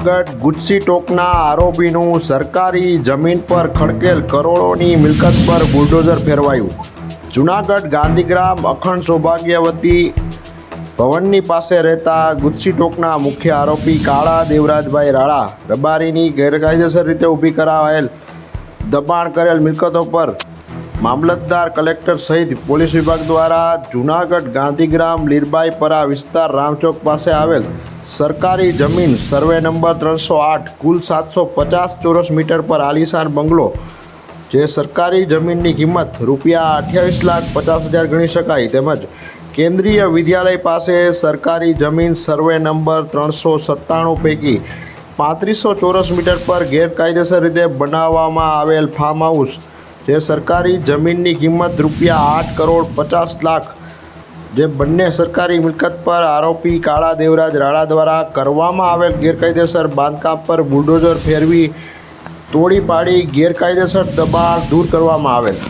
જૂનાગઢ ગુજસી ટોકના આરોપીનું સરકારી જમીન પર ખડકેલ કરોડોની મિલકત પર બુલડોઝર ફેરવાયું. જૂનાગઢ ગાંધીગ્રામ અખંડ સૌભાગ્યવતી ભવનની પાસે રહેતા ગુજસી ટોકના મુખ્ય આરોપી કાળા દેવરાજભાઈ રાણા રબારીની ગેરકાયદેસર રીતે ઊભી કરાવેલ દબાણ કરેલ મિલકતો પર મામલતદાર કલેક્ટર સહિત પોલીસ વિભાગ દ્વારા જૂનાગઢ ગાંધીગ્રામ લીરબાઈપરા વિસ્તાર રામચોક પાસે આવેલ સરકારી જમીન સર્વે નંબર ત્રણસો આઠ, કુલ સાતસો પચાસ ચોરસ મીટર પર આલિશાન બંગલો, જે સરકારી જમીનની કિંમત રૂપિયા અઠ્યાવીસ લાખ પચાસ હજાર ગણી શકાય, તેમજ કેન્દ્રીય વિદ્યાલય પાસે સરકારી જમીન સર્વે નંબર ત્રણસો સત્તાણું પૈકી પાંત્રીસો ચોરસ મીટર પર ગેરકાયદેસર રીતે બનાવવામાં આવેલ ફાર્મ હાઉસ જે સરકારી જમીનની કિંમત રૂપિયા આઠ કરોડ પચાસ લાખ જે બંને સરકારી મિલકત પર આરોપી કાળા દેવરાજ રાણા દ્વારા કરવામાં આવેલ ગેરકાયદેસર બાંધકામ પર બુલડોઝર ફેરવી તોડી પાડી ગેરકાયદેસર દબાણ દૂર કરવામાં આવેલ.